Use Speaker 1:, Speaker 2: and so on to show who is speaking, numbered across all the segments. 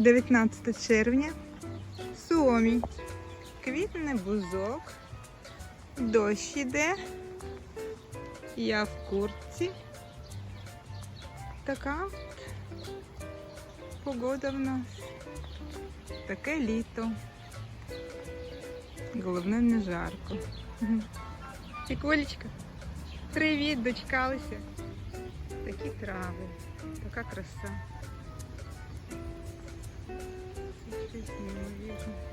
Speaker 1: 19 червня. Суомі. Квітне бузок. Дощ іде. Я в куртці. Така погода в нас. Таке літо. Головне не жарко. Мгм. Пікулечка, привіт, дочкалися. Такі трави, така краса. Це щось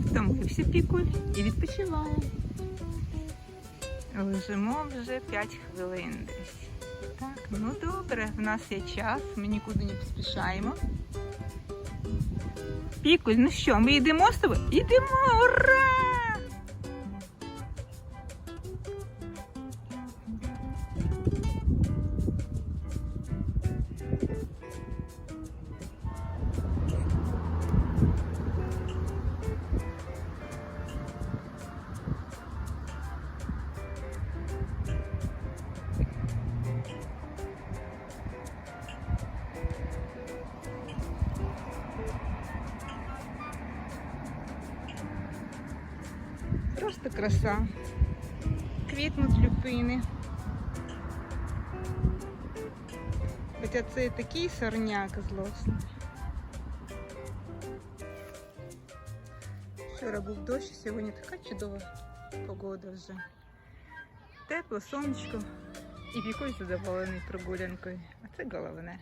Speaker 1: Втомився пікуль і відпочиває. Лежимо вже 5 хвилин десь. Так, ну добре, в нас є час, ми нікуди не поспішаємо. Пікуль, ну що, ми йдемо з тобою? Йдемо! Ура! Просто краса. Квітнуть люпини. Хоча це такий сорняк злосний. Вчора був дощ, сьогодні така чудова погода вже. Тепло, сонечко і пікой задоволений прогулянкою. А це головне.